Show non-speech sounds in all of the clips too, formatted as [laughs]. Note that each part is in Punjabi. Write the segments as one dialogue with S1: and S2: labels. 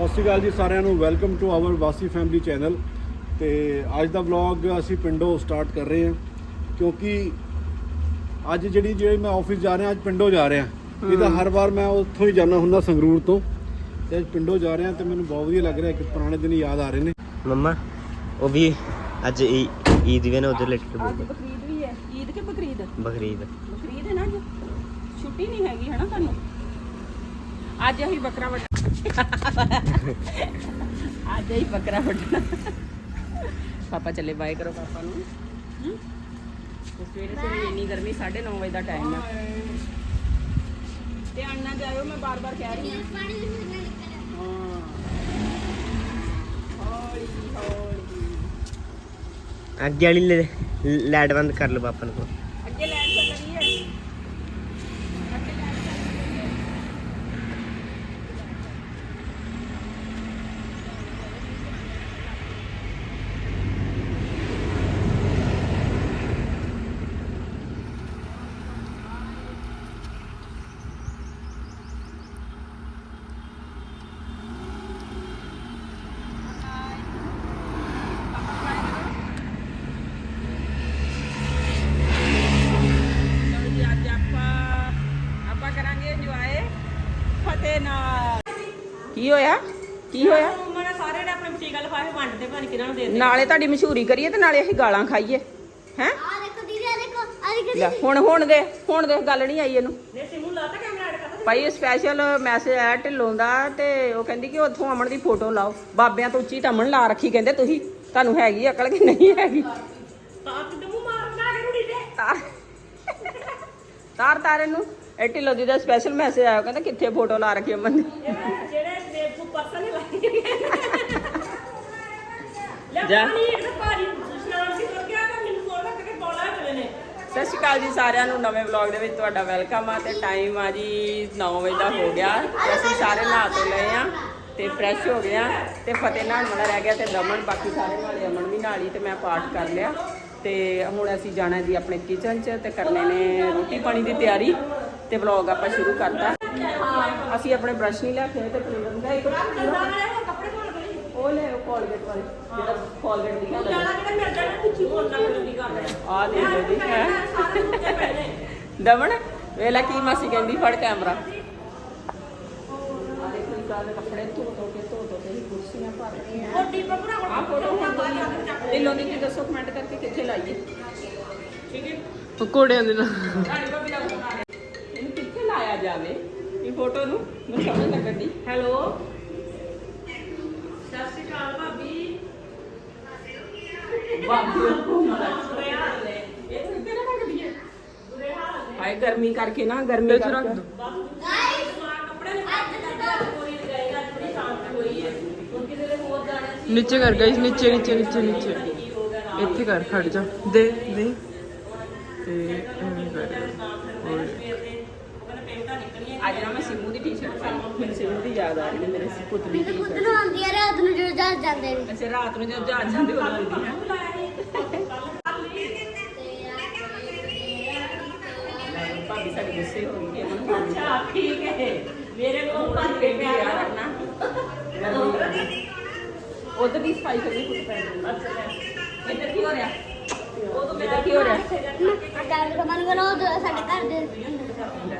S1: ਸਤਿ ਸ਼੍ਰੀ ਅਕਾਲ ਜੀ ਸਾਰਿਆਂ ਨੂੰ। ਵੈਲਕਮ ਟੂ ਆਵਰ ਵਾਸੀ ਫੈਮਿਲੀ ਚੈਨਲ ਤੇ ਅੱਜ ਦਾ ਵਲੌਗ ਅਸੀਂ ਪਿੰਡੋਂ ਸਟਾਰਟ ਕਰ ਰਹੇ ਹਾਂ ਕਿਉਂਕਿ ਅੱਜ ਜਿਹੜੀ ਜਿਹੜੀ ਮੈਂ ਆਫਿਸ ਜਾ ਰਿਹਾ ਅੱਜ ਪਿੰਡੋਂ ਜਾ ਰਿਹਾ। ਇਹ ਤਾਂ ਹਰ ਵਾਰ ਮੈਂ ਉੱਥੋਂ ਹੀ ਜਾਂਦਾ ਹੁੰਦਾ ਸੰਗਰੂਰ ਤੋਂ। ਤੇ ਅੱਜ ਪਿੰਡੋਂ ਜਾ ਰਿਹਾ ਤੇ ਮੈਨੂੰ ਬਹੁਤ ਵਧੀਆ ਲੱਗ ਰਿਹਾ ਕਿ ਪੁਰਾਣੇ ਦਿਨ ਯਾਦ ਆ ਰਹੇ ਨੇ।
S2: ਮੰਮਾ ਉਹ ਵੀ ਅੱਜ ਈ- ਈਦ ਵੀ ਨਾ ਉਧਰ ਲਿਟ ਕੇ
S3: ਅੱਜ
S2: ਬੋਲ
S3: ਬਕਰੀਦ ਵੀ ਹੈ। ਈਦ ਕਿ ਬਕਰੀਦ?
S2: ਬਕਰੀਦ।
S3: ਬਕਰੀਦ ਹੈ ਨਾ ਅੱਜ? ਛੁੱਟੀ ਨਹੀਂ ਹੈਗੀ ਹਨਾ ਤੁਹਾਨੂੰ? ਅੱਜ ਅਸੀਂ ਬੱਕਰਾ ਵੱਢ ਅੱਜ ਅਸੀਂ ਬੱਕਰਾ ਵੱਢਣਾ। ਪਾਪਾ ਚੱਲੇ ਬਾਏ ਕਰੋ ਪਾਪਾ ਨੂੰ। ਹਮ? ਤੇ ਸਵੇਰੇ ਸਵੇਰੇ ਇੰਨੀ ਗਰਮੀ 9:30 ਵਜੇ ਦਾ ਟਾਈਮ ਆ। ਤੇ ਅੰਨਾ ਜਾਇਓ, ਮੈਂ ਬਾਰ-ਬਾਰ ਕਹਿ ਰਹੀ ਹਾਂ। ਹਾਂ। ਹੌਲੀ ਹੌਲੀ
S2: ਅੱਗੇ ਵਾਲੀ ਲਾਈਟ ਬੰਦ ਕਰ ਲਓ ਪਾਪਾ ਨੂੰ
S3: ਅੱਗੇ ਲੈਟ ਚੱਲ ਰਹੀ ਹੈ ਅੱਗੇ ਲੈਟ ਚੱਲ ਰਹੀ ਹੈ ਚਲੋ ਜੀ ਅੱਜ ਆਪਾਂ ਆਪਾਂ ਕਰਾਂਗੇ ਇੰਜੋਏ ਫਤਿਹ ਨਾਲ ਕੀ ਹੋਇਆ? ਕੀ ਹੋਇਆ
S4: ਮਨਾ ਸਾਰੇ ਨੇ ਆਪਣੇ ਬੁਟੀਕ ਵਾਲੇ ਫਾਹੇ ਵੰਡਦੇ ਭਾਣ ਕਿਹਨਾਂ ਨੂੰ ਦੇ ਦੇ
S3: ਨਾਲੇ ਤੁਹਾਡੀ ਮਸ਼ਹੂਰੀ ਕਰੀਏ ਤੇ ਨਾਲੇ ਅਸੀਂ ਗਾਲਾਂ ਖਾਈਏ ਹੈ?
S5: ਆ ਦੇਖੋ ਦੀਦੀ ਆ ਦੇਖੋ ਆ ਦੇਖੋ
S3: ਲੈ ਹੁਣ ਹੁਣ ਦੇ ਹੁਣ ਦੇ ਗੱਲ ਨਹੀਂ ਆਈ ਇਹਨੂੰ।
S4: ਨੇ ਸਿਮੂ ਲਾਤਾ ਕੈਮਰਾ ਐਡ ਕਰਦਾ
S3: ਭਾਈ ਸਪੈਸ਼ਲ ਮੈਸੇਜ ਆਇਆ ਢਿੱਲੋਂ ਦਾ ਤੇ ਉਹ ਕਹਿੰਦੀ ਕਿ ਉੱਥੋਂ ਅਮਨ ਦੀ ਫੋਟੋ ਲਾਓ। ਬਾਬਿਆਂ ਤੋਂ ਉੱਚੀ ਟਮਣ ਲਾ ਰੱਖੀ ਕਹਿੰਦੇ ਤੁਸੀਂ। ਤੁਹਾਨੂੰ ਹੈਗੀ ਅਕਲ ਕਿ ਨਹੀਂ ਹੈਗੀ?
S4: ਤਾਂ ਤੇ ਮੂੰਹ ਮਾਰ ਬਣਾ ਕੇ ਰੁੜੀ ਦੇ
S3: ਤਾਰ। ਤਾਰ ਤਾਰ ਇਹਨੂੰ। ਇਹ ਢਿੱਲੋਂ ਦੀ ਦਾ ਸਪੈਸ਼ਲ ਮੈਸੇਜ ਆਇਆ ਕਹਿੰਦਾ ਕਿੱਥੇ ਫੋਟੋ ਲਾ ਰੱਖੀ ਅਮਨ ਦੀ
S4: ਜਿਹੜੇ ਪਰਸਨ ਲੈ
S3: ਜਾ।
S4: ਪਾਣੀ ਇੱਕ ਤਾਂ ਭਾਰੀ ਇਸ਼ਨਾਨ ਸੀ ਕਰ ਗਿਆ ਤਾਂ ਮੈਨੂੰ ਫੋਨ ਕਰਕੇ ਬੋਲਾ ਚਲੇ ਨੇ।
S3: ਸਤਿ ਸ਼੍ਰੀ ਅਕਾਲ ਜੀ ਸਾਰਿਆਂ ਨੂੰ ਨਵੇਂ ਵਲੌਗ ਦੇ ਵਿੱਚ ਤੁਹਾਡਾ ਵੈਲਕਮ ਆ ਤੇ ਟਾਈਮ ਆ ਜੀ 9 ਵਜੇ ਦਾ ਹੋ ਗਿਆ। ਤੇ ਅਸੀਂ ਸਾਰੇ ਨਹਾ ਧੋ ਲਏ ਆ ਤੇ ਫਰੈਸ਼ ਹੋ ਗਏ ਆ ਤੇ ਫਤਿਹ ਨਹਾਉਣ ਵਾਲਾ ਰਹਿ ਗਿਆ ਤੇ ਦਮਨ ਬਾਕੀ ਸਾਰੇ ਨਾਲੇ ਅਮਨ ਵੀ ਨਹਾ ਲਈ ਤੇ ਮੈਂ ਪਾਠ ਕਰ ਲਿਆ। ਤੇ ਹੁਣ ਅਸੀਂ ਜਾਣਾ ਜੀ ਆਪਣੇ ਕਿਚਨ 'ਚ ਤੇ ਕਰਨੇ ਨੇ ਰੋਟੀ ਪਾਣੀ ਦੀ ਤਿਆਰੀ। ਤੇ ਵਲੌਗ ਆਪਾਂ ਸ਼ੁਰੂ ਕਰਤਾ। ਅਸੀਂ ਆਪਣੇ ਬ੍ਰਸ਼ ਨਹੀਂ ਲੈ ਕੇ ਆਏ ਤੇ ਪਲੇਟ ਦਾ ਇੱਕ
S4: ਕੱਪੜੇ ਧੋਣ ਗਏ
S3: ਉਹ ਲੈ ਉਹ ਕੋਲਗੇਟ ਵਾਲੇ ਜਿਹੜਾ ਕੋਲਗੇਟ ਲਿਖਿਆ ਹੁੰਦਾ ਆ ਦੇ ਲੋ ਜੀ ਹੈ।
S4: ਸਾਰੇ
S3: ਦਮਨ ਵੇਲਾ ਕੀ ਮਾਸੀ ਕਹਿੰਦੀ ਫੜ ਕੈਮਰਾ ਆ ਦੇਖੋ ਇਹ ਕਾਲੇ ਕੱਪੜੇ ਧੋ ਧੋ ਕੇ ਧੋ ਧੋ ਕੇ ਹੀ ਕੁਰਸੀਆਂ ਭਰ ਰਹੀਆਂ
S4: ਕੋਟੀ
S3: ਆ। ਫੋਟੋ ਹੁਣ ਤੋਂ ਦਿਲੋਂ ਦੀ ਕੀ ਦੱਸੋ ਕਮੈਂਟ ਕਰਕੇ ਕਿੱਥੇ ਲਾਈਏ।
S4: ਠੀਕ ਹੈ।
S6: ਪਕੌੜਿਆਂ ਦੇ ਨਾਲ।
S3: ਲਾਇਆ ਜਾਵੇ। ਇਹ ਫੋਟੋ ਨੂੰ ਮੈਨੂੰ ਸਮਝ ਲੱਗਣ ਦੀ
S4: ਹੈਲੋ ਸਤਿ ਸ਼੍ਰੀ ਅਕਾਲ ਭਾਬੀ।
S3: ਹਾਏ ਗਰਮੀ ਕਰਕੇ ਨਾ ਗਰਮੀ ਕਰਕੇ।
S6: ਨੀਚੇ ਕਰ ਗਾਇਸ ਨੀਚੇ ਨੀਚੇ ਨੀਚੇ ਨੀਚੇ। ਇੱਥੇ ਕਰ ਖੜ ਜਾ। ਦੇ ਦੇ। ਤੇ ਐਵੇਂ ਕਰ ਹੋਰ
S4: ਉਹਨੇ ਪੇਮੈਂਟਾਂ ਨਿਕਲੀਆਂ
S3: ਅੱਜ ਨਾ ਮੈਂ ਸਿੰਮੂ ਦੀ ਟੀ-ਸ਼ਰਟ ਪਾਈ। ਮੈਨੂੰ ਸਿੰਮੂ ਦੀ ਯਾਦ ਆ ਰਹੀ ਹੈ ਮੇਰੇ ਪੁੱਤ ਦੀ
S5: ਮੈਨੂੰ ਖੁਦ
S3: ਟੀ-ਸ਼ਰਟ
S5: ਨੂੰ ਆਉਂਦੀ ਆ ਰਾਤ ਨੂੰ ਜਦੋਂ ਜਹਾਜ਼ ਜਾਂਦੇ ਨੇ।
S3: ਅੱਛਾ ਰਾਤ ਨੂੰ ਜਦ ਜਹਾਜ਼ ਜਾਂਦੇ ਉਦੋਂ ਆਉਂਦੀ ਹੈ। ਭਾਬੀ ਸਾਡੀ ਗੁੱਸੇ ਹੋ ਗਈ ਹੈ। ਮੈਨੂੰ
S4: ਅੱਛਾ ਠੀਕ ਹੈ। ਮੇਰੇ ਕੋਲ ਭੱਜ ਕੇ
S3: ਯਾਰ ਨਾ ਉਧਰ ਦੀ ਸਫ਼ਾਈ ਕਰਨੀ ਕੁਝ ਪੈਂਦੀ
S4: ਅੱਛਾ।
S3: ਇੱਧਰ ਕੀ ਹੋ ਰਿਹਾ? ਮੇਰਾ ਕੀ ਹੋ। ਰਿਹਾ
S5: ਅਟੈਕ ਕਮਨ ਕਰੋ ਸਾਡੇ ਘਰ ਦੇ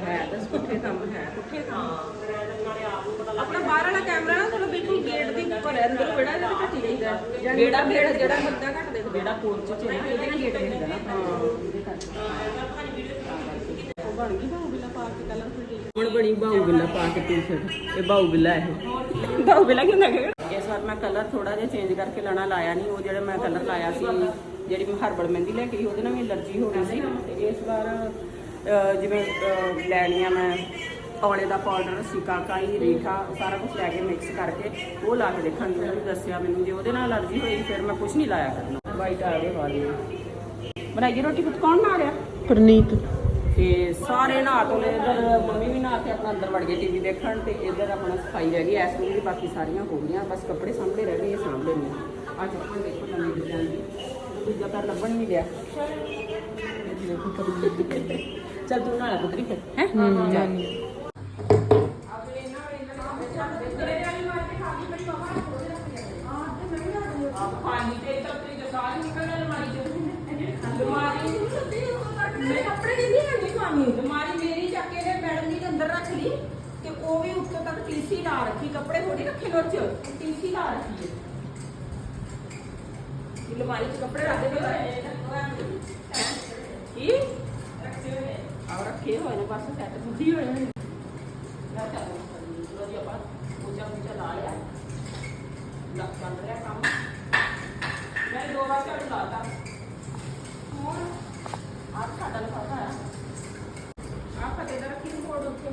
S3: ਹੈ ਦਸ ਪੁੱਠੇ ਕੰਮ ਹੈ ਪੁੱਠੇ ਕੰਮ। ਆਪਣਾ ਬਾਹਰ ਵਾਲਾ ਕੈਮਰਾ ਨਾ ਥੋੜਾ ਬਿਲਕੁਲ ਗੇਟ ਦੀ ਉੱਪਰ ਹੈ ਅੰਦਰ ਬੇੜਾ ਇਹਦੇ ਘੱਟ ਹੀ। ਰਹਿੰਦਾ ਬੇੜਾ ਬੇੜਾ ਜਿਹੜਾ ਬੰਦਾ ਘੱਟ ਦੇਖੋ ਬੇੜਾ ਪੋਰਚ ਚ ਹੈ ਇਹਦੇ ਨਾਲ ਗੇਟ ਮਿਲਦਾ ਨਾ। ਹਾਂ। ਇਹਦੇ ਕਰਕੇ ਉਹ ਬਣ ਗਈ ਬਾਹੂ ਬਿੱਲਾ ਪਾ ਕੇ ਕਲਰਫੁਲ ਟੀ ਹੁਣ ਬਣੀ ਬਾਹੂ ਬਿੱਲਾ ਪਾ ਕੇ ਟੀ-ਸ਼ਰਟ ਇਹ ਵਾਰ ਮੈਂ ਕਲਰ ਥੋੜਾ ਜਿਹਾ ਚੇਂਜ ਕਰਕੇ ਲੈਣਾ ਲਾਇਆ ਨਹੀਂ ਉਹ ਜਿਹੜਾ ਮੈਂ ਕਲਰ ਲਾਇਆ ਸੀ ਜਿਹੜੀ ਮੈਂ ਹਰਬਲ ਮਹਿੰਦੀ ਲੈ ਕੇ ਗਈ ਉਹਦੇ ਨਾਲ ਵੀ ਅਲਰਜੀ ਹੋ ਗਈ ਸੀ। ਤੇ ਇਸ ਵਾਰ ਜਿਵੇਂ ਅਹ, ਲੈਣੀ ਆ ਮੈਂ ਔਲੇ ਦਾ ਪਾਊਡਰ ਸਿਕਾਕਾਈ ਰੇਖਾ ਸਾਰਾ ਕੁਝ ਲੈ ਕੇ ਮਿਕਸ ਕਰਕੇ ਉਹ ਲਾ ਕੇ ਦੇਖਾਂਗੀ। ਉਹਨੇ ਦੱਸਿਆ ਮੈਨੂੰ ਜੇ ਉਹਦੇ ਨਾਲ ਅਲਰਜੀ ਹੋਈ ਫਿਰ ਮੈਂ ਕੁਝ ਨਹੀਂ ਲਾਇਆ ਕਰਨਾ। ਵਾਈਟ ਆ ਗਏ ਵਾਲੀ ਬਣਾਈਏ ਰੋਟੀ? ਕੁਝ ਕੌਣ ਨਾ ਰਿਹਾ?
S6: ਪ੍ਰਨੀਤ।
S3: ਤੇ ਸਾਰੇ ਨਹਾ ਧੋ ਲਏ ਇੱਧਰ ਮੰਮੀ ਵੀ ਨਹਾ ਕੇ ਆਪਣਾ ਅੰਦਰ ਵੜ ਗਏ ਟੀਵੀ ਦੇਖਣ ਤੇ ਇੱਧਰ ਆਪਣਾ ਸਫ਼ਾਈ ਰਹਿ ਗਈ ਐਸ ਰੂਮ ਦੀ ਬਾਕੀ ਸਾਰੀਆਂ ਹੋ ਗਈਆਂ ਬਸ ਕੱਪੜੇ ਸਾਹਮਣੇ ਰਹਿ ਗਏ ਇਹ ਸਾਹਮਣੇ ਨੇ। ਆ ਚੱਪਲ ਦੇਖੋ ਨਵੀਂ ਡਿਜ਼ਾਈਨ ਦੀ। ਦੂਜਾ ਤਾਂ ਲੱਭਣ ਨਹੀਂ ਕਰੀ ਚੱਲ ਤੂੰ ਨਾਲ ਪੁੱਤਰੀ ਫਿਰ ਹੈ?
S6: ਹੂੰ।
S3: ਟੀਸੀ ਲਾ ਰੱਖੀ, ਕੱਪੜੇ ਥੋੜੀ ਰੱਖੇ ਲੋਰ ਚ ਟੀਸੀ ਲਾ ਰੱਖੀ ਹੈ ਇਹ ਲਮਾਰੀ ਚ ਕੱਪੜੇ ਰੱਖਦੇ ਪਏ ਹੋਏ ਹੈਂ? ਕੀ? ਆ ਰੱਖੇ ਹੋਏ ਨੇ, ਬਸ ਸੈੱਟ ਬੁੱਧੀ ਹੋਏ ਨੇ। ਲੈ ਚੱਲ ਚਲੋ ਜੀ ਆਪਾਂ ਪੂਜਾ ਪੂਜਾ ਲਾ ਲਿਆ। ਲੱਗ ਚੱਲ ਰਿਹਾ ਕੰਮ। ਮੈਂ ਦੋ ਵਾਰ ਝਾੜੂ ਲਾਤਾ ਹੁਣ ਆਹ ਸਾਡਾ ਲਫਾਫਾ ਆ। ਆਹ ਫਤੇ ਦਾ ਰੱਖੀ ਨੂੰ ਕੋਡ ਉੱਤੇ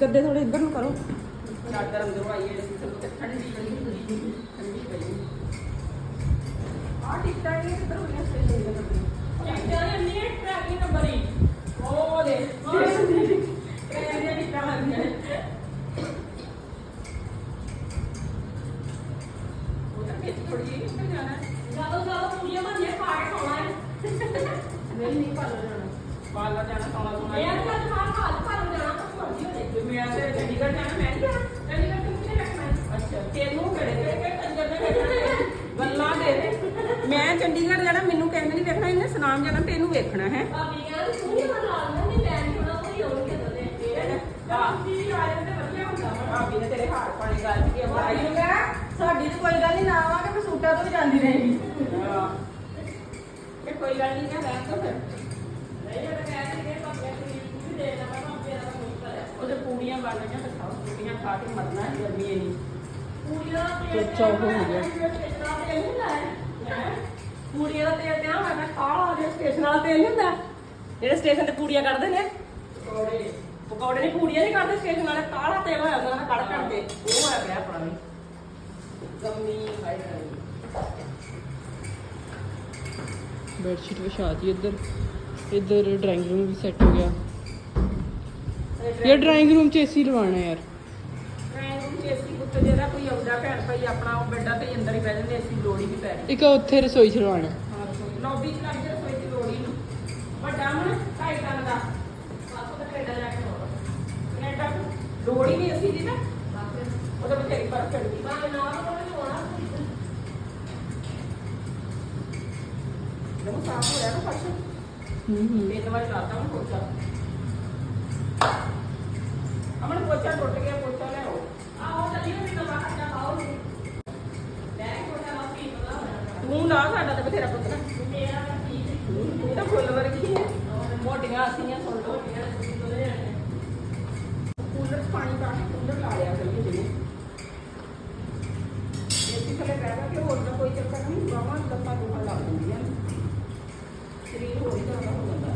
S3: ਗੱਦੇ ਥੋੜੇ ਇੱਧਰ ਨੂੰ ਕਰੋ। ਚਾਦਰ ਅੰਦਰ ਆਈ ਹੈ ਜਿਸ ਠੰਡੀ ਬੜੀ ਠੰਡੀ ਪਈ ਆਹ ਟਿਕਟਾਂ ਇਹ ਕਿੱਧਰ ਹੋਈਆਂ? ਸਾਡੀ ਤਾਂ ਕੋਈ ਗੱਲ ਨਹੀਂ ਨਾ ਆਵਾਂਗੇ ਮੈਂ ਸੂਟਾਂ ਤੋਂ ਵੀ ਜਾਂਦੀ ਰਹੇਗੀ। ਇਹ ਕੋਈ ਗੱਲ ਨਹੀਂ ਕਹਿ ਰਹਿਣ ਤੋਂ ਫਿਰ ਉਹਦੇ ਪੂੜੀਆਂ ਬਣ ਗਈਆਂ ਤੇ ਖਾਓ ਪੂੜੀਆਂ ਖਾ ਕੇ ਮਰਨਾ ਹੈ ਗਰਮੀ ਇੰਨੀ। ਚੌਚਾ ਹੋ ਗਿਆ
S4: ਦਾ ਤੇਲ ਕਾਲਾ ਦੇ ਸਟੇਸ਼ਨ ਨਹੀਂ ਹੁੰਦਾ। ਜਿਹੜੇ ਸਟੇਸ਼ਨ ਤੇ ਪੂਰੀਆਂ ਕੱਢਦੇ ਨੇ।
S3: ਪਕੌੜੇ।
S4: ਪਕੌੜੇ ਨਹੀਂ ਪੂਰੀਆਂ ਨਹੀਂ ਕੱਢਦੇ ਸਟੇਸ਼ਨ ਵਾਲੇ ਕਾਲਾ ਤੇਲ ਹੋਇਆ ਉਹਨਾਂ ਦਾ ਕੱਢ ਕੱਢ ਕੇ
S3: ਉਹ ਹੋਇਆ ਪਿਆ ਆਪਣਾ ਵੀ ਗੰਮੀ ਹਾਈ
S6: ਬੈਡਸ਼ੀਟ ਵਿਛਾਤੀ ਇੱਧਰ। ਇੱਧਰ ਡਰਾਇੰਗ ਰੂਮ ਵੀ ਸੈੱਟ ਹੋ ਗਿਆ। ਯਾਰ ਡਰਾਇੰਗ ਰੂਮ 'ਚ ਏਸੀ ਲਵਾਉਣਾ ਯਾਰ।
S3: ਮੈਂ ਉਹ ਏਸੀ ਕੁੱਤੇ ਜਿਹੜਾ ਕੋਈ ਆਉਂਦਾ ਭੈਣ ਭਾਈ ਆਪਣਾ ਉਹ ਬੈੱਡਾਂ ਤੇ ਹੀ ਅੰਦਰ ਹੀ ਬਹਿ ਜਾਂਦੇ ਏਸੀ ਲੋੜ ਹੀ ਨਹੀਂ ਪੈ ਰਹੀ।
S6: ਇੱਕ ਉੱਥੇ ਰਸੋਈ 'ਚ ਲਵਾਉਣਾ।
S3: ਹਾਂ ਰਸੋਈ। ਲੌਬੀ ਚ ਲੱਗ ਜਾ ਰਸੋਈ ਦੀ ਲੋੜ ਹੀ ਨਹੀਂ। ਵੱਡਾ ਹੁਣ ਢਾਈ ਟਨ ਦਾ ਬਾਪੂ ਦਾ ਕੈਨੇਡਾ ਜਾ ਕੇ ਆਉਣਾ ਕੈਨੇਡਾ ਤੋਂ ਲੋੜ ਹੀ ਨਹੀਂ ਅਸੀਂ ਦੀ ਨਾ। ਉਹਦੇ ਬਥੇਰੀ ਪਰ ਚੜਦੀ
S4: ਮੈਂ ਨਾਲ ਕੋਲ ਹੋਣਾ
S3: ਜਦੋਂ ਸਾਫ਼ ਹੋ ਰਿਹਾ ਨਾ ਫਰਸ਼।
S6: ਹੂੰ ਹੂੰ।
S3: ਤਿੰਨ ਵਾਰ ਲਾਤਾ ਮੈਂ ਪੋਚਾ। ਅਮਨ ਪੋਚਾ ਟੁੱਟ ਗਿਆ ਪੋਚਾ ਲੈ ਆਓ
S4: ਆਹੋ ਚੱਲੀ ਵੀ ਨਵਾਂ ਖੱਟਾ ਪਾਓ ਲੈ ਕੇ ਕੋਟਾ ਲਾ ਪੀ ਬਣਾ
S3: ਤੂੰ ਲਾ ਸਾਡਾ ਤੇ ਬਥੇਰਾ ਪੁੱਤਰਾ
S4: ਮੇਰਾ ਤਾਂ ਠੀਕ ਹੈ
S3: ਤੂੰ ਤਾਂ ਫੁੱਲ ਵਰਗੀ ਹੈ ਮੋਟੀਆਂ ਅਸੀਆਂ ਸੁਣ ਲਓ ਕੂਲਰ 'ਚ ਪਾਣੀ ਪਾ ਕੇ ਕੂਲਰ ਲਾ ਲਿਆ ਕਰੀਏ ਜਿਵੇਂ ਏਸੀ ਥੱਲੇ ਬਹਿ ਜਾ ਕੇ ਹੋਰ ਤਾਂ ਕੋਈ ਚੱਕਰ ਨਹੀਂ ਬਾਹਾਂ ਲੱਤਾਂ ਦੁਖਣ ਲੱਗ ਜਾਂਦੀਆਂ ਨੇ ਸਰੀਰ ਹੋਰ ਹੀ ਜ਼ਿਆਦਾ ਹੋ ਜਾਂਦਾ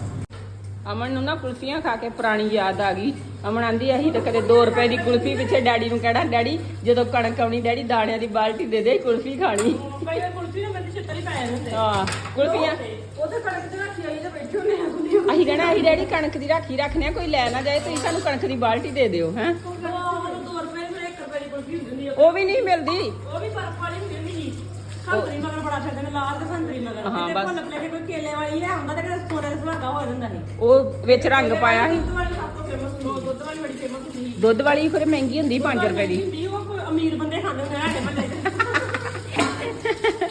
S3: ਅਮਨ ਨੂੰ ਨਾ ਕੁਲਫੀਆਂ ਖਾ ਕੇ ਪੁਰਾਣੀ ਯਾਦ ਆ ਗਈ। ਅਮਨ ਆਂਦੀ ਅਸੀਂ ਤਾਂ ਕਦੇ 2 ਰੁਪਏ ਦੀ ਕੁਲਫੀ ਪਿੱਛੇ ਡੈਡੀ ਨੂੰ ਕਹਿਣਾ ਡੈਡੀ ਜਦੋਂ ਕਣਕ ਆਉਣੀ ਡੈਡੀ ਦਾਣਿਆਂ ਦੀ ਬਾਲਟੀ ਦੇ ਦੇ ਕੁਲਫੀ ਖਾਣੀ।
S4: ਪਹਿਲੇ ਕੁਲਫੀ ਨੇ ਮੈਨੂੰ ਛਿੱਤਰ ਹੀ ਪਾਇਆ ਹੁੰਦੇ।
S3: ਹਾਂ ਕੁਲਫੀਆਂ।
S4: ਉਹਦੇ ਕਣਕ ਤੇ ਰੱਖੀ ਆਈ ਤੇ ਬੈਠੇ ਹੁੰਦੇ ਆ ਕੁੜੀ
S3: ਅਸੀਂ ਕਹਿਣਾ ਅਸੀਂ ਡੈਡੀ ਕਣਕ ਦੀ ਰਾਖੀ ਰੱਖਨੇ ਆ ਕੋਈ ਲੈ ਨਾ ਜਾਏ ਤੁਸੀਂ ਸਾਨੂੰ ਕਣਕ ਦੀ ਬਾਲਟੀ ਦੇ ਦਿਓ ਹੈ?
S4: ਉਹਨੂੰ 2 ਰੁਪਏ ਫਿਰ 1 ਰੁਪਏ ਦੀ ਕੁਲਫੀ ਹੁੰਦੀ ਹੁੰਦੀ ਆ।
S3: ਉਹ ਵੀ ਨਹੀਂ ਮਿਲਦੀ।
S4: ਉਹ ਵੀ ਬਰਫ ਵਾਲੀ ਹੁੰਦੀ ਸੰਤਰੀ ਮਗਰ ਬੜਾ ਫਿਰਦੇ ਨੇ ਲਾਲ ਤੇ ਸੰਤਰੀ ਮਗਰ।
S3: ਹਾਂ,
S4: ਕਿਤੇ
S3: ਬਸ।
S4: ਭੁੱਲ ਭੁਲੇਖੇ ਕੋਈ ਕੇਲੇ ਵਾਲੀ ਲੈ ਆਉਂਦਾ ਤੇ ਕਿਤੇ ਸੋਨੇ ਦਾ ਸੁਹਾਗਾ ਹੋ ਜਾਂਦਾ ਸੀ।
S3: ਉਹ ਵਿੱਚ ਰੰਗ ਪਾਇਆ ਸੀ।
S4: ਦੁੱਧ ਵਾਲੀ ਸਭ ਤੋਂ ਫੇਮਸ ਦੁੱਧ ਵਾਲੀ ਬੜੀ ਫੇਮਸ ਹੁੰਦੀ ਸੀ।
S3: ਦੁੱਧ ਵਾਲੀ ਫਿਰ ਮਹਿੰਗੀ ਹੁੰਦੀ 5 ਰੁਪਏ ਦੀ।
S4: ਹੁੰਦੀ ਉਹ ਕੋਈ ਅਮੀਰ ਬੰਦੇ ਖਾਂਦੇ ਹੁੰਦੇ ਸਾਡੇ ਮੱਲੇ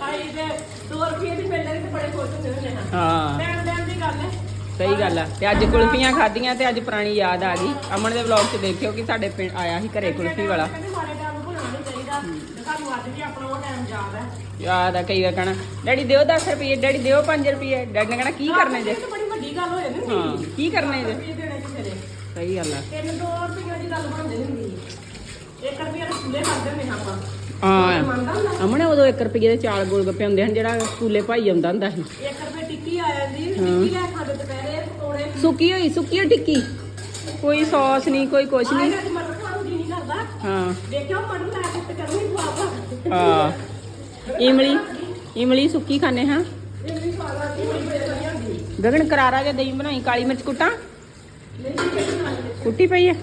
S4: ਆਈ ਤੇ 2 ਰੁਪਏ ਦੀ ਮਿਲ ਜਾਂਦੀ ਤੇ ਬੜੇ ਖੁਸ਼ ਹੁੰਦੇ ਹੁੰਦੇ ਹਾਂ।
S3: ਹਾਂ।
S4: ਲੈਣ ਦੇਣ ਦੀ ਗੱਲ ਹੈ।
S3: ਸਹੀ ਗੱਲ ਆ। ਤੇ ਅੱਜ ਕੁਲਫੀਆਂ ਖਾਧੀਆਂ ਤੇ ਅੱਜ ਪੁਰਾਣੀ ਯਾਦ ਆ ਗਈ। ਅਮਨ ਦੇ ਵਲੌਗ 'ਚ ਦੇਖਿਓ ਕਿ ਸਾਡੇ ਪਿੰਡ ਆਇਆ ਸੀ ਘਰੇ ਕੁਲਫੀ ਵਾਲਾ।
S4: ਕਹਿੰਦੇ ਮਾਰੇ ਟਾਈਮ ਨੂੰ ਭੁੱਲਣਾ ਨਹੀਂ ਚਾਹੀਦਾ। ਤੇ ਸਾਨੂੰ ਅੱਜ ਵੀ ਆਪਣਾ ਉਹ ਟਾਈਮ ਯਾਦ ਹੈ।
S3: ਯਾਦ ਆ ਕਈ ਵਾਰ ਕਹਣਾ ਡੈਡੀ ਦਿਓ 10 ਰੁਪਏ ਡੈਡੀ ਦਿਓ 5 ਰੁਪਏ। ਡੈਡੀ ਨੇ ਕਹਣਾ ਕੀ ਕਰਨੇ ਜੇ?
S4: ਇਹ ਤਾਂ ਬੜੀ ਵੱਡੀ ਗੱਲ ਹੋ ਜਾਂਦੀ
S3: ਹਾਂ
S4: ਹੁੰਦੀ
S3: ਕੀ ਕਰਨੇ ਜੇ?
S4: ਰੁਪਏ ਦੇਣੇ ਕਿਸੇ ਦੇ
S3: ਸਹੀ ਗੱਲ ਆ।
S4: ਤਿੰਨ ਦੋ ਰੁਪਏ ਦੀ ਗੱਲ ਬਣਦੀ ਹੁੰਦੀ ਸੀ। 1 ਰੁਪਏ ਦੇ ਸਕੂਲੇ ਖਾਂਦੇ ਹੁੰਦੇ ਹਾਂ ਆਪਾਂ।
S3: ਹਾਂ। ਅਮਨ ਉਦੋਂ 1 ਰੁਪਏ ਦੇ ਚਾਲ ਗੋਲ ਗੱਪੇ ਹੁੰਦੇ ਹਨ ਜਿਹੜਾ ਸਕੂਲੇ ਭਾਈ ਆਉਂਦਾ ਹੁੰਦਾ ਸੀ।
S4: 1 ਰੁਪਏ ਟਿੱਕੀ ਆ ਜਾਂਦੀ ਟਿੱਕੀ ਲੈ ਖਾਦੇ ਦੁਪਹਿਰੇ ਪਕੌੜੇ।
S3: ਸੁੱਕੀ ਹੋਈ ਸੁੱਕੀ ਹੋਈ ਟਿੱਕੀ? ਕੋਈ ਸੌਸ ਨਹੀਂ ਕੋਈ ਕੁਛ ਨਹੀਂ। ਹਾਂ।
S4: ਦੇਖਿਓ ਲੈ ਕੇ।
S3: ਹਾਂ। ਇਮਲੀ ਇਮਲੀ ਸੁੱਕੀ ਖਾਣੇ ਹਾਂ। ਗਗਨ ਕਰਾਰਾ ਜਿਹਾ ਦਹੀਂ ਬਣਾਈ ਕਾਲੀ ਮਿਰਚ ਕੁੱਟਾਂ। ਕੁੱਟੀ ਪਈ ਆ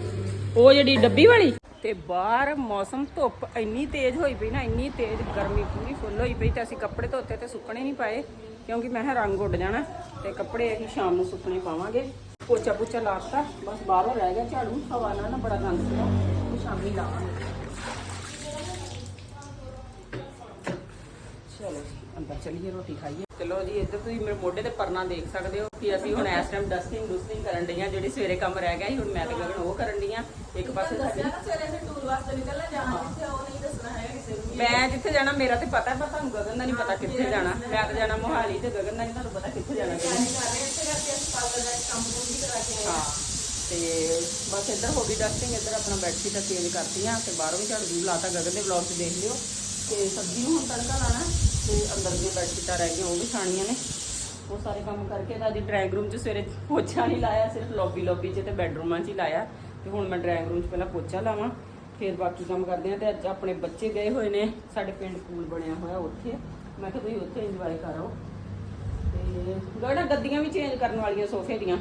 S3: ਉਹ ਜਿਹੜੀ ਡੱਬੀ ਵਾਲੀ। ਤੇ ਬਾਹਰ ਮੌਸਮ ਧੁੱਪ ਇੰਨੀ ਤੇਜ਼ ਹੋਈ ਪਈ ਨਾ ਇੰਨੀ ਤੇਜ਼ ਗਰਮੀ ਪੂਰੀ ਫੁੱਲ ਹੋਈ ਪਈ ਤੇ ਅਸੀਂ ਕੱਪੜੇ ਧੋਤੇ ਤੇ ਸੁੱਕਣੇ ਨਹੀਂ ਪਾਏ ਕਿਉਂਕਿ ਮੈਂ ਕਿਹਾ ਰੰਗ ਉੱਡ ਜਾਣਾ ਤੇ ਕੱਪੜੇ ਅਸੀਂ ਸ਼ਾਮ ਨੂੰ ਸੁੱਕਣੇ ਪਾਵਾਂਗੇ। ਪੋਚਾ ਪੋਚਾ ਲਾਤਾ ਬਸ ਬਾਹਰੋਂ ਰਹਿ ਗਿਆ ਝਾੜੂ ਹਵਾ ਨਾਲ ਨਾ ਬੜਾ ਸੀਗਾ। ਉਹ ਸ਼ਾਮੀ ਲਾਵਾਂਗੇ ਚਲੋ ਜੀ ਅੰਦਰ ਚਲੀਏ ਰੋਟੀ ਖਾਈਏ ਚਲੋ ਜੀ ਇੱਧਰ ਤੁਸੀਂ ਮੇਰੇ ਮੋਢੇ ਤੇ ਪਰਨਾ ਦੇਖ ਸਕਦੇ ਹੋ ਕਿ ਅਸੀਂ ਹੁਣ ਇਸ ਟਾਈਮ ਡਸਟਿੰਗ ਡੁਸਟਿੰਗ ਕਰਨ ਡਈਆਂ ਜਿਹੜੀ ਸਵੇਰੇ ਕੰਮ ਰਹਿ ਗਿਆ ਸੀ ਹੁਣ ਮੈਂ ਤੇ ਗਗਨ ਉਹ ਕਰਨ ਡਈਆਂ ਇੱਕ ਪਾਸੇ ਸਾਡੇ
S4: ਸਵੇਰੇ ਅਸੀਂ ਟੂਰ ਵਾਸਤੇ ਨਿਕਲਣਾ ਜਾਣਾ ਜਿੱਥੇ ਉਹ ਨਹੀਂ ਦੱਸਣਾ ਹੈ ਕਿਸੇ ਨੂੰ
S3: ਮੈਂ ਜਿੱਥੇ ਜਾਣਾ ਮੇਰਾ ਤੇ ਪਤਾ ਪਰ ਤੁਹਾਨੂੰ ਗਗਨ ਦਾ ਨਹੀਂ ਪਤਾ ਕਿੱਥੇ ਜਾਣਾ ਮੈਂ ਤਾਂ ਜਾਣਾ ਮੋਹਾਲੀ ਤੇ ਗਗਨ ਦਾ ਨਹੀਂ ਤੁਹਾਨੂੰ ਪਤਾ ਕਿੱਥੇ ਜਾਣਾ ਹਾਂ ਤੇ ਬਸ ਇੱਧਰ ਹੋ ਗਈ ਡਸਟਿੰਗ ਇੱਧਰ ਆਪਣਾ ਬੈੱਡ ਸ਼ੀਟਾਂ ਚੇਂਜ ਕਰਤੀਆਂ ਤੇ ਬਾਹਰੋਂ ਵੀ ਝਾੜੂ ਝੂੜੂ ਲਾਤਾ ਗਗਨ ਦੇ ਵਲੌਗ 'ਚ ਦੇਖ ਲਿਓ ਤੇ ਸਬਜ਼ੀ ਨੂੰ ਹੁਣ ਤੜਕਾ ਲਾਣਾ ਤੇ ਅੰਦਰ ਦੀਆਂ ਬੈੱਡਸ਼ੀਟਾਂ ਰਹਿ ਗਈਆਂ, ਉਹ ਵੀ ਖਾਣੀਆਂ ਨੇ। ਉਹ ਸਾਰੇ ਕੰਮ ਕਰਕੇ ਤਾਂ ਅੱਜ ਡਰਾਇੰਗ ਰੂਮ 'ਚ ਸਵੇਰੇ ਪੋਚਾ ਨਹੀਂ ਲਾਇਆ, ਸਿਰਫ ਲੌਬੀ ਲੌਬੀ 'ਚ ਤੇ ਬੈਡਰੂਮਾਂ 'ਚ ਹੀ ਲਾਇਆ। ਤੇ ਹੁਣ ਮੈਂ ਡਰਾਇੰਗ ਰੂਮ 'ਚ ਪਹਿਲਾਂ ਪੋਚਾ ਲਾਵਾਂ, ਫਿਰ ਬਾਕੀ ਕੰਮ ਕਰਦੇ ਆ ਤੇ ਅੱਜ ਆਪਣੇ ਬੱਚੇ ਗਏ ਹੋਏ ਨੇ, ਸਾਡੇ ਪਿੰਡ ਪੂਲ ਬਣਿਆ ਹੋਇਆ ਉੱਥੇ। ਮੈਂ ਕਿਹਾ ਤੁਸੀਂ ਉੱਥੇ ਇੰਜੋਏ ਕਰੋ। ਤੇ ਗੜਾ ਗੱਦੀਆਂ ਵੀ ਚੇਂਜ ਕਰਨ ਵਾਲੀਆਂ ਸੋਫੇ ਦੀਆਂ।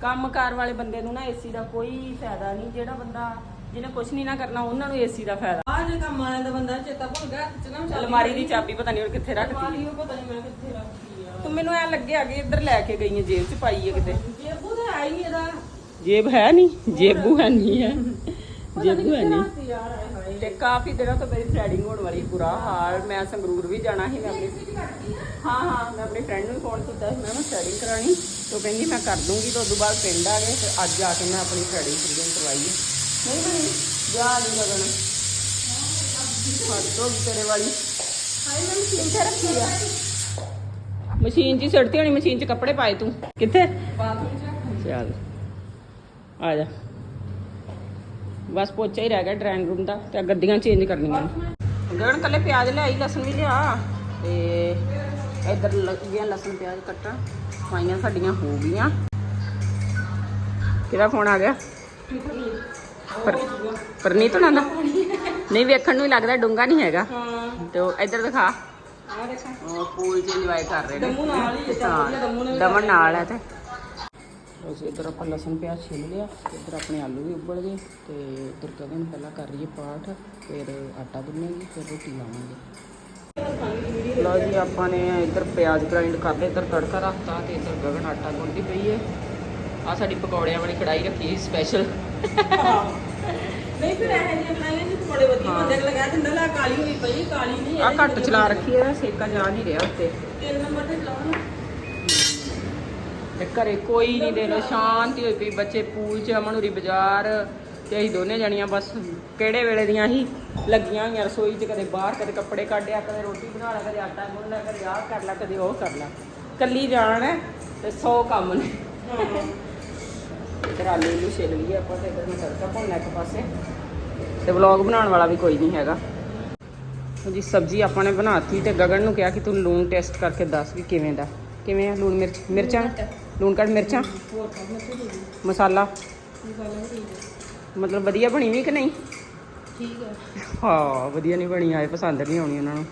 S3: ਕੰਮਕਾਰ ਵਾਲੇ ਬੰਦੇ ਨੂੰ ਨਾ ਏਸੀ ਦਾ ਕੋਈ ਫਾਇਦਾ ਨਹੀਂ ਜਿਹੜਾ ਬੰਦਾ ਜਿਹਨੇ ਕੁਝ ਨਹੀਂ ਨਾ ਕਰਨਾ ਉਹਨਾਂ ਨੂੰ ਏਸੀ ਦਾ ਫਾਇਦਾ।
S4: ਆ ਜੇ ਕੰਮ ਆਇਆ ਤਾਂ ਬੰਦਾ ਚੇਤਾ ਭੁੱਲ ਗਿਆ ਹੱਥ 'ਚ ਨਾ
S3: ਅਲਮਾਰੀ ਦੀ ਚਾਬੀ ਪਤਾ ਨਹੀਂ ਹੁਣ ਕਿੱਥੇ ਰੱਖਤੀ
S4: ਵਾਲੀ ਉਹ ਪਤਾ ਨਹੀਂ ਮੈਂ ਕਿੱਥੇ ਰੱਖੀ ਆ।
S3: ਤੂੰ ਮੈਨੂੰ ਐ ਲੱਗਿਆ ਕਿ ਇੱਧਰ ਲੈ ਕੇ ਗਈ ਹੈ ਜੇਬ 'ਚ ਪਾਈ ਹੈ ਕਿਤੇ।
S4: ਜੇਬੂ ਤੇ ਆਈ ਨਹੀਂ ਇਹਦਾ।
S3: ਜੇਬ ਹੈ ਨਹੀਂ ਜੇਬੂ ਹੈ ਨਹੀਂ ਹੈ। ਜੇਬੂ ਹੈ ਨਹੀਂ।
S4: ਯਾਰ।
S3: ਤੇ ਕਾਫੀ ਦਿਨਾਂ ਤੋਂ ਮੇਰੀ ਥ੍ਰੈਡਿੰਗ ਹੋਣ ਵਾਲੀ ਬੁਰਾ ਹਾਲ। ਮੈਂ ਸੰਗਰੂਰ ਵੀ ਜਾਣਾ ਸੀ ਮੈਂ ਆਪਣੀ ਹਾਂ ਹਾਂ ਮੈਂ ਆਪਣੀ ਫਰੈਂਡ ਨੂੰ ਫੋਨ ਕੀਤਾ ਸੀ ਮੈਂ ਨਾ ਥ੍ਰੈਡਿੰਗ ਕਰਾਣੀ ਤੇ ਉਹ ਕਹਿੰਦੀ ਮੈਂ ਕਰ ਦੂੰਗੀ ਤੇ ਉਦੋਂ ਬਾਅਦ ਪਿੰਡ ਆ ਗਏ ਤੇ ਅੱਜ ਆ ਕੇ ਮੈਂ ਆਪਣੀ ਥ੍ਰੈਡਿੰਗ ਥ੍ਰੈਡਿੰਗ ਕਰਵਾਈ ਹੈ ਨਹੀਂ ਬਣੀ ਜਾ ਨਹੀਂ ਲੱਗਣਾ ਹੱਦ ਤੇਰੇ ਵਾਲੀ। ਹਾਏ ਮੈਂ ਮਸ਼ੀਨ ਤੇ ਰੱਖੀ ਆ। ਮਸ਼ੀਨ 'ਚ ਹੀ ਸਿੱਟਤੀ ਹੋਣੀ ਮਸ਼ੀਨ 'ਚ ਕੱਪੜੇ ਪਾਏ ਤੂੰ। ਕਿੱਥੇ?
S4: ਬਾਥਰੂਮ 'ਚ
S3: ਚੱਲ ਆ ਜਾ। ਬਸ ਪੋਚਾ ਹੀ ਰਹਿ ਗਿਆ ਡਰਾਇੰਗ ਰੂਮ ਦਾ ਤੇ ਗੱਦੀਆਂ ਚੇਂਜ ਕਰਨੀਆਂ ਨੇ। ਗਣ ਕੱਲੇ ਪਿਆਜ਼ ਲਿਆਈ ਲਸਣ ਵੀ ਲਿਆ। ਤੇ ਇੱਧਰ ਲੱਗੀਆਂ ਲਸਣ ਪਿਆਜ਼ ਕੱਟਣ ਸਫਾਈਆਂ ਸਾਡੀਆਂ ਹੋ ਗਈਆਂ। ਕਿਹਦਾ ਫੋਨ ਆ ਗਿਆ? ਪਰ ਪਰਨੀਤ ਹੋਣਾ ਦਾ? ਨਹੀਂ ਵੇਖਣ ਨੂੰ ਹੀ ਲੱਗਦਾ ਡੂੰਗਾ ਨਹੀਂ ਹੈਗਾ। ਤੇ ਇੱਧਰ ਦਿਖਾ।
S4: ਆ ਦੇਖਾਂ।
S3: ਉਹ ਪੂਲ 'ਚ ਇੰਜੋਏ ਕਰ ਰਹੇ ਨੇ। ਦਮਨ ਨਾਲ ਹੈ ਤੇ। ਅਸੀਂ ਇੱਧਰ ਆਪਾਂ ਲਸਣ ਪਿਆਜ਼ ਛਿੱਲ ਲਿਆ ਇੱਧਰ ਆਪਣੇ ਆਲੂ ਵੀ ਉਬਲ ਗਏ ਤੇ ਇੱਧਰ ਕਦਨ ਪਹਿਲਾਂ ਕਰ ਰਹੀਏ ਪਾਠ ਫਿਰ ਆਟਾ ਗੁੰਨੇਗੀ ਫਿਰ ਰੋਟੀ ਲਾਵਾਂਗੇ। ਲਓ ਜੀ ਆਪਾਂ ਨੇ ਇੱਧਰ ਪਿਆਜ਼ ਗ੍ਰਾਈਂਡ ਕਰਦੇ ਇੱਧਰ ਤੜਕਾ ਰੱਖਤਾ ਤੇ ਇੱਧਰ ਗਗਨ ਆਟਾ ਗੁੰਨਦੀ ਪਈ ਹੈ ਆ ਸਾਡੀ ਪਕੌੜਿਆਂ ਵਾਲੀ ਕੜਾਈ ਰੱਖੀ ਸੀ ਸਪੈਸ਼ਲ
S4: ਨਹੀਂ ਫਿਰ ਇਹ ਜਿਹੇ ਬਣਾਏ ਜੀ ਬੜੇ ਵਧੀਆ ਬੰਦੇ ਨੇ ਲਗਾਇਆ ਦਿੰਦਾ ਲਾ ਕਾਲੀ ਹੋਈ ਪਈ ਕਾਲੀ ਨਹੀਂ
S3: ਆ ਘੱਟ ਚਲਾ ਰੱਖੀ ਹੈ ਸੇਕਾ ਜਾ ਨਹੀਂ ਰਿਹਾ ਉੱਤੇ।
S4: ਤਿੰਨ ਨੰਬਰ ਤੇ ਚਲਾਉਣਾ।
S3: ਤੇ ਘਰੇ ਕੋਈ ਨਹੀਂ ਦੇਣਾ ਸ਼ਾਂਤੀ ਹੋਈ ਪਈ, ਬੱਚੇ ਪੂਲ 'ਚ ਅਮਨੂਰੀ ਬਾਜ਼ਾਰ ਤੇ ਅਸੀਂ ਦੋਨੇ ਜਣੀਆਂ, ਬਸ ਕਿਹੜੇ ਵੇਲੇ ਦੀਆਂ ਹੀ ਲੱਗੀਆਂ ਹੋਈਆਂ, ਰਸੋਈ 'ਚ ਕਦੇ ਬਾਹਰ, ਕਦੇ ਕੱਪੜੇ ਕੱਢਿਆ ਕਦੇ ਰੋਟੀ ਬਣਾ ਲਿਆ, ਕਦੇ ਆਟਾ ਗੁੰਨ ਲਿਆ, ਕਦੇ ਆਹ ਕਰ ਲਿਆ, ਕਦੇ ਉਹ ਕਰ ਲਿਆ। ਕੱਲੀ ਜਾਣ ਹੈ ਤੇ 100 ਕੰਮ ਨੇ। ਇੱਧਰ ਆਲੂ ਨੂੰ ਛਿੱਲ ਲਈਏ ਆਪਾਂ ਤੇ ਇੱਧਰ ਮੈਂ ਤੜਕਾ ਭੁੰਨਣਾ ਇੱਕ ਪਾਸੇ। ਤੇ ਵਲੌਗ ਬਣਾਉਣ ਵਾਲਾ ਵੀ ਕੋਈ ਨਹੀਂ ਹੈਗਾ। ਜੀ ਸਬਜ਼ੀ ਆਪਾਂ ਨੇ ਬਣਾਤੀ ਤੇ ਗਗਨ ਨੂੰ ਕਿਹਾ ਕਿ ਤੂੰ ਲੂਣ ਟੈਸਟ ਕਰਕੇ ਦੱਸ ਵੀ ਕਿਵੇਂ ਦਾ। ਕਿਵੇਂ ਆ ਲੂਣ ਮਿਰਚ? ਮਿਰਚਾਂ? ਲੂਣ ਕੱਟ ਮਿਰਚਾਂ। ਮਸਾਲਾ। ਮਤਲਬ ਵਧੀਆ ਬਣੀ ਵੀ ਕਿ ਨਹੀਂ?
S4: ਠੀਕ ਹੈ
S3: ਹਾਂ ਵਧੀਆ ਨਹੀਂ ਬਣੀ ਆਏ ਪਸੰਦ ਨਹੀਂ ਆਉਣੀ ਉਹਨਾਂ ਨੂੰ।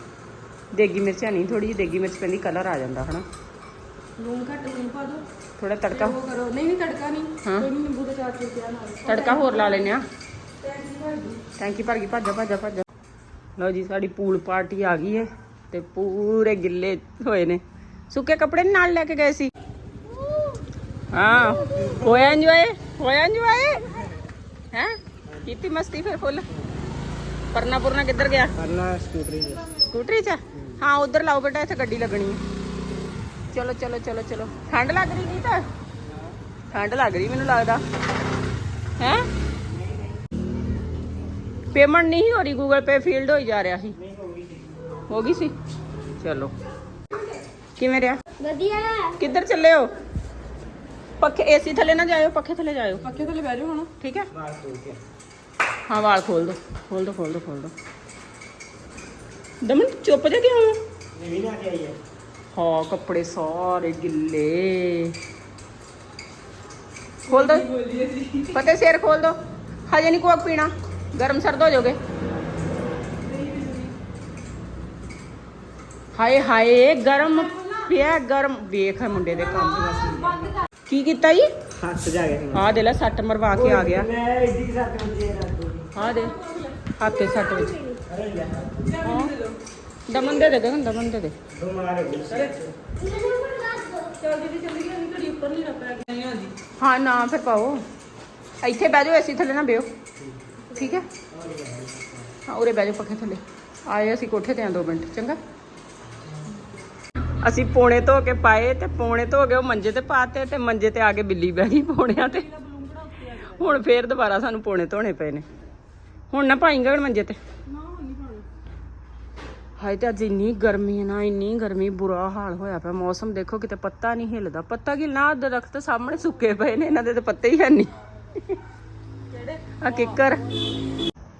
S3: ਦੇਗੀ ਮਿਰਚਾਂ ਨਹੀਂ ਥੋੜੀ ਜਿਹੀ ਦੇਗੀ ਮਿਰਚ ਪੈਂਦੀ ਕਲਰ ਆ ਜਾਂਦਾ ਹਨਾ?
S4: ਲੂਣ ਘੱਟ ਲੂਣ ਪਾ ਦੋ।
S3: ਥੋੜਾ ਤੜਕਾ।
S4: ਉਹ ਕਰੋ। ਨਹੀਂ ਨਹੀਂ ਤੜਕਾ ਨਹੀਂ।
S3: ਹਾਂ।
S4: ਕੋਈ ਨਿੰਬੂ ਦਾ ਚਾਰ ਚੁਰਕਿਆ ਨਾਲ।
S3: ਤੜਕਾ ਹੋਰ ਲਾ ਲੈਨੇ ਆ। ਟੈਂਕੀ ਭਰ ਗਈ ਭੱਜਾ ਭੱਜਾ ਭੱਜਾ। ਲਓ ਜੀ ਸਾਡੀ ਪੂਲ ਪਾਰਟੀ ਆ ਗਈ ਹੈ ਤੇ ਪੂਰੇ ਗਿੱਲੇ ਹੋਏ ਨੇ। ਸੁੱਕੇ ਕੱਪੜੇ ਨੀ ਨਾਲ ਲੈ ਕੇ ਗਏ ਸੀ? ਹਾਂ। ਹੋਇਆ ਇੰਜੋਏ ਹੋਇਆ ਇੰਜੋਏ ਹੈ? ਕੀਤੀ ਮਸਤੀ ਫਿਰ ਫੁੱਲ? ਪਰਨਾ ਪੁਰਨਾ ਕਿੱਧਰ ਗਿਆ?
S2: ਕਰਨਾ ਸਕੂਟਰੀ ਤੇ।
S3: ਸਕੂਟਰੀ 'ਚ? ਹਾਂ ਉਧਰ ਲਾਓ ਬੇਟਾ ਇੱਥੇ ਗੱਡੀ ਲੱਗਣੀ ਹੈ। ਚਲੋ ਚਲੋ ਚਲੋ ਚਲੋ। ਠੰਡ ਲੱਗ ਰਹੀ ਨਹੀਂ ਤਾਂ ਠੰਡ ਲੱਗ ਰਹੀ ਮੈਨੂੰ ਲੱਗਦਾ। ਹੈ? ਪੇਮੈਂਟ ਨਹੀਂ ਹੋ ਰਹੀ ਗੂਗਲ ਪੇ ਫੀਲਡ ਹੋਈ ਜਾ ਰਿਹਾ ਸੀ। ਹੋ ਗਈ ਸੀ? ਚਲੋ। ਕਿਵੇਂ ਰਿਹਾ?
S5: ਵਧੀਆ।
S3: ਕਿੱਧਰ ਚੱਲੇ ਹੋ? ਪੱਖੇ ਏਸੀ ਥੱਲੇ ਨਾ ਜਾਇਓ ਪੱਖੇ ਥੱਲੇ ਜਾਇਓ
S4: ਪੱਕੇ ਥੱਲੇ ਬਹਿ ਜਾਓ ਹੁਣ
S3: ਠੀਕ ਹੈ ਹਾਂ ਵਾਲ ਖੋਲ ਦੋ ਖੋਲ ਦੋ ਖੋਲ ਦੋ ਖੋਲ ਦੋ ਦਮਨ ਚੁੱਪ ਜਾ ਕਿਉਂ ਆ?
S2: ਨਵੀਂ ਨਾ ਕੇ ਆਈ ਹੈ
S3: ਹਾਂ ਕੱਪੜੇ ਸਾਰੇ ਗਿੱਲੇ ਖੋਲ ਦੋ ਫਤਿਹ ਸਿਰ ਖੋਲ ਦੋ ਹਜੇ ਨਹੀਂ ਕੋਕ ਪੀਣਾ ਗਰਮ ਸਰਦ ਹੋ ਜਾਓਗੇ ਹਾਏ ਹਾਏ ਗਰਮ ਪਿਆ ਗਰਮ ਵੇਖ ਮੁੰਡੇ ਦੇ ਕੰਮ ਦੀ ਕੀ ਕੀਤਾ ਜੀ?
S2: ਹੱਥ ਜਾ ਗਿਆ
S3: ਆਹ ਦੇ ਲੈ ਸੱਟ ਮਰਵਾ ਕੇ ਆ ਗਿਆ।
S2: ਮੈਂ ਇੱਦੀ ਕਿ ਸਾਥ ਵਿੱਚ ਇਹ ਰੱਖ ਦੂੰਗੀ
S3: ਆਹ ਦੇ ਹੱਥੇ ਸੱਟ ਵਿੱਚ
S2: ਅਰੇ ਯਾਰ
S3: ਹਾਂ। ਦਮਨ ਦੇ ਦੇ ਗਗਨ ਦਮਨ ਦੇ ਦੇ।
S2: ਬਿਮਾਰ ਹੋ ਗਈ
S4: ਚੱਲ ਦੀਦੀ ਚੱਲੀ ਗਈ ਘੜੀ ਉੱਪਰ ਨਹੀਂ ਰੱਖਿਆ ਗਿਆ ਜੀ
S3: ਹਾਂ ਨਾ ਫਿਰ ਪਾਓ। ਇੱਥੇ ਬਹਿ ਜਾਓ ਏਸੀ ਥੱਲੇ ਨਾ ਬਿਓ ਠੀਕ ਹੈ? ਹਾਂ ਉਰੇ ਬਹਿ ਜਾਓ ਪੱਖੇ ਥੱਲੇ। ਆਏ ਅਸੀਂ ਕੋਠੇ ਤੇ ਆ 2 ਮਿੰਟ ਚੰਗਾ? ਅਸੀਂ ਪੌਣੇ ਧੋ ਕੇ ਪਾਏ ਤੇ ਪੌਣੇ ਧੋ ਕੇ ਉਹ ਮੰਜੇ ਤੇ ਪਾਤੇ ਤੇ ਮੰਜੇ ਤੇ ਆ ਕੇ ਬਿੱਲੀ ਬਹਿ ਗਈ ਪੌਣਿਆਂ ਤੇ। ਹੁਣ ਫੇਰ ਦੁਬਾਰਾ ਸਾਨੂੰ ਪੌਣੇ ਧੋਣੇ ਪਏ ਨੇ। ਹੁਣ ਨਾ ਹੁਣ ਮੰਜੇ ਤੇ। ਹਾਏ ਤੇ ਅੱਜ ਇੰਨੀ ਗਰਮੀ ਹੈ ਨਾ ਇੰਨੀ ਗਰਮੀ ਬੁਰਾ ਹਾਲ ਹੋਇਆ ਪਿਆ। ਮੌਸਮ ਦੇਖੋ ਕਿਤੇ ਪੱਤਾ ਨਹੀਂ ਹਿੱਲਦਾ। ਪੱਤਾ ਹਿੱਲਣਾ ਆਹ ਦਰਖਤ ਸਾਹਮਣੇ ਸੁੱਕੇ ਪਏ ਨੇ ਇਹਨਾਂ ਦੇ ਤੇ ਪੱਤੇ ਹੀ ਹੈ ਨਹੀਂ ਕਿਹੜੇ? ਆ ਕਿੱਕਰ।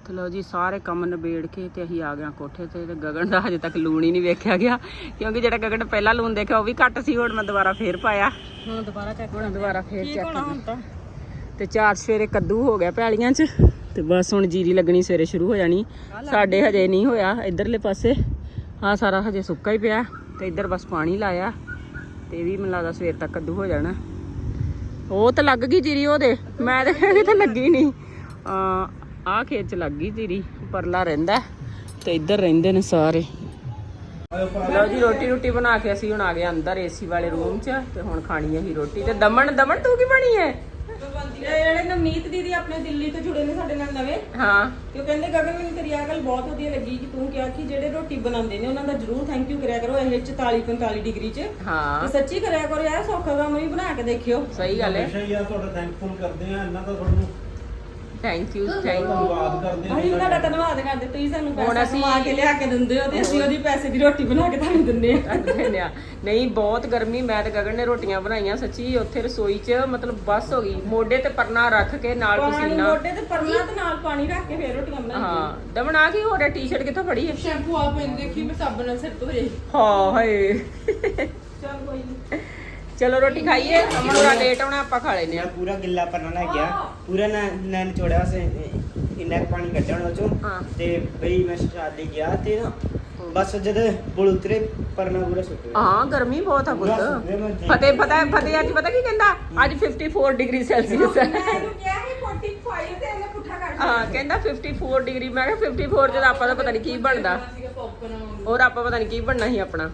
S3: ਤੇ ਲਓ ਜੀ ਸਾਰੇ ਕੰਮ ਨਿਬੇੜ ਕੇ ਤੇ ਅਸੀਂ ਆ ਗਏ ਕੋਠੇ ਤੇ ਤੇ ਗਗਨ ਦਾ ਹਜੇ ਤੱਕ ਲੂਣ ਹੀ ਨਹੀਂ ਵੇਖਿਆ ਗਿਆ ਕਿਉਂਕਿ ਜਿਹੜਾ ਗਗਨ ਪਹਿਲਾਂ ਲੂਣ ਦੇਖਿਆ ਉਹ ਵੀ ਘੱਟ ਸੀ ਹੁਣ ਮੈਂ ਦੁਬਾਰਾ ਫੇਰ ਪਾਇਆ।
S6: ਹੁਣ ਦੁਬਾਰਾ ਚੈੱਕ
S3: ਹੁਣ ਦੁਬਾਰਾ ਫੇਰ ਚੈੱਕ
S6: ਹੁਣ ਤਾਂ।
S3: ਚਾਰ ਸਵੇਰੇ ਕੱਦੂ ਹੋ ਗਿਆ ਪੈਲੀਆਂ 'ਚ ਤੇ ਬਸ ਹੁਣ ਜੀਰੀ ਲੱਗਣੀ ਸਵੇਰੇ ਸ਼ੁਰੂ ਹੋ ਜਾਣੀ। ਸਾਡੇ ਹਜੇ ਨਹੀਂ ਹੋਇਆ ਇਧਰਲੇ ਪਾਸੇ। ਆ ਸਾਰਾ ਹਜੇ ਸੁੱਕਾ ਹੀ ਪਿਆ ਤੇ ਇੱਧਰ ਬਸ ਪਾਣੀ ਲਾਇਆ ਤੇ ਵੀ ਮੈਨੂੰ ਲੱਗਦਾ ਸਵੇਰ ਤੱਕ ਕੱਦੂ ਹੋ ਜਾਣਾ। ਉਹ ਤਾਂ ਲੱਗ ਗਈ ਜੀਰੀ ਉਹਦੇ। ਮੈਂ ਤਾਂ ਕਹਿੰਦੀ ਤਾਂ ਲੱਗੀ ਨਹੀਂ। ਆ ਆ ਖੇਤ 'ਚ ਲੱਗ ਗਈ ਜੀਰੀ ਪਰਲਾ ਰਹਿੰਦਾ ਤੇ ਇੱਧਰ ਰਹਿੰਦੇ ਨੇ ਸਾਰੇ। ਲਓ ਜੀ ਰੋਟੀ ਰੋਟੀ ਬਣਾ ਕੇ ਅਸੀਂ ਹੁਣ ਆ ਗਏ ਅੰਦਰ ਏਸੀ ਵਾਲੇ ਰੂਮ 'ਚ ਤੇ ਹੁਣ ਖਾਣੀ ਹੈ ਹੀ ਰੋਟੀ। ਤੇ ਦਮਨ ਦਮਨ ਤੂੰ ਕੀ ਬਣੀ ਹੈ?
S4: ਜਿਹੜੇ ਨਵਨੀਤ ਦੀਦੀ ਆਪਣੇ ਦਿੱਲੀ ਤੋਂ ਜੁੜੇ ਨੇ ਸਾਡੇ ਨਾਲ ਨਵੇਂ
S3: ਹਾਂ।
S4: ਤੇ ਉਹ ਕਹਿੰਦੇ ਗਗਨ ਮੈਨੂੰ ਤੇਰੀ ਆਹ ਗੱਲ ਬਹੁਤ ਵਧੀਆ ਲੱਗੀ ਕਿ ਤੂੰ ਕਿਹਾ ਕਿ ਜਿਹੜੇ ਰੋਟੀ ਬਣਾਉਂਦੇ ਨੇ ਉਹਨਾਂ ਦਾ ਜਰੂਰ ਥੈਂਕ ਯੂ ਕਰਿਆ ਕਰੋ ਇਹ 44 45 ਡਿਗਰੀ 'ਚ।
S3: ਹਾਂ।
S4: ਤੇ ਸੱਚੀ ਕਰਿਆ ਕਰੋ ਯਾਰ ਸੌਖਾ ਕੰਮ ਵੀ ਬਣਾ ਕੇ ਦੇਖਿਓ।
S3: ਸਹੀ ਗੱਲ ਹੈ।
S1: ਹਮੇਸ਼ਾ ਹੀ ਆ ਤੁਹਾਡਾ ਥੈਂਕਫੁਲ ਕਰਦੇ ਆ ਇਹਨਾਂ ਦਾ ਤੁਹਾਨੂੰ
S3: ਥੈਂਕ ਯੂ ਥੈਂਕ
S1: ਧੰਨਵਾਦ ਕਰਦੇ ਆ
S4: ਅਸੀਂ ਤੁਹਾਡਾ ਧੰਨਵਾਦ ਕਰਦੇ ਤੁਸੀਂ ਸਾਨੂੰ
S3: ਹੁਣ
S4: ਪੈਸਾ
S3: ਅਸੀਂ-
S4: ਕਮਾ ਕੇ ਲਿਆ ਕੇ ਦਿੰਦੇ ਹੋ ਤੇ ਅਸੀਂ ਉਹਦੀ ਪੈਸੇ ਦੀ ਰੋਟੀ ਬਣਾ ਕੇ ਤੁਹਾਨੂੰ ਦਿੰਦੇ ਆ [laughs]
S3: ਨਹੀਂ ਬਹੁਤ ਗਰਮੀ ਮੈਂ ਤੇ ਗਗਨ ਨੇ ਰੋਟੀਆਂ ਬਣਾਈਆਂ ਸੱਚੀ ਉੱਥੇ ਰਸੋਈ 'ਚ ਮਤਲਬ ਬੱਸ ਹੋ ਗਈ। ਮੋਢੇ ਤੇ ਪਰਨਾ ਰੱਖ ਕੇ ਨਾਲ
S4: ਪਾਣੀ
S3: ਪਸੀਨਾ
S4: ਮੋਢੇ ਤੇ ਪਰਨਾ ਤੇ ਨਾਲ ਪਾਣੀ ਰੱਖ ਕੇ ਫੇਰ ਰੋਟੀਆਂ ਬਣਾਈਆਂ।
S3: ਹਾਂ ਦਮਨ ਆ ਕੀ ਹੋ ਰਿਹਾ ਟੀ-ਸ਼ਰਟ ਕਿੱਥੋਂ ਫੜੀ ਹੈ?
S6: ਸ਼ੈਂਪੂ ਆ ਪੈਨ ਦੇਖੀ ਮੈਂ ਸਾਬਣ ਨਾਲ ਸਿਰ ਧੋਏ
S3: ਹਾਂ ਹਾਏ।
S4: ਚੱਲ ਕੋਈ ਨਹੀਂ
S3: ਚਲੋ ਰੋਟੀ ਖਾਈਏ ਅਮਨ ਹੋਰਾ ਲੇਟ ਆਉਣਾ ਆਪਾਂ ਖਾ ਲੈਨੇ ਆ
S2: ਪੂਰਾ ਗਿੱਲਾ ਪੰਨਾ ਲੈ ਗਿਆ ਪੂਰਾ ਨਾ ਨਾ ਨਿਚੋੜਿਆ ਸੇ ਇੰਨਾ ਕੁ ਪਾਣੀ ਕੱਢਿਆ ਉਹਨਾਂ ਚੋਂ
S3: ਹਾਂ।
S2: ਤੇ ਬਈ ਮੈਂ ਸ਼ਾਦੀ ਗਿਆ ਤੇ ਨਾ ਬਸ ਜਦ ਬੁਲ ਉਤਰੇ ਪਰਨਾ ਪੂਰਾ ਸੁੱਕ ਗਿਆ।
S3: ਹਾਂ ਗਰਮੀ ਬਹੁਤ ਆ ਪੁੱਤ। ਫਤਿਹ ਪਤਾ ਫਤਿਹ ਅੱਜ ਪਤਾ ਕੀ ਕਹਿੰਦਾ? ਅੱਜ 54 ਡਿਗਰੀ ਸੈਲਸੀਅਸ ਹੈ
S4: ਮੈਂ ਇਹਨੂੰ ਕਿਹਾ ਸੀ 45 ਤੇ ਇਹਨੇ ਪੁੱਠਾ ਕਰ
S3: ਹਾਂ ਕਹਿੰਦਾ 54 ਡਿਗਰੀ। ਮੈਂ ਕਿਹਾ 54 ਜਦ ਆਪਾਂ ਦਾ ਪਤਾ ਨਹੀਂ ਕੀ ਬਣਦਾ। ਹੋਰ ਆਪਾਂ ਪਤਾ ਨਹੀਂ ਕੀ ਬਣਨਾ ਸੀ ਆਪਣਾ।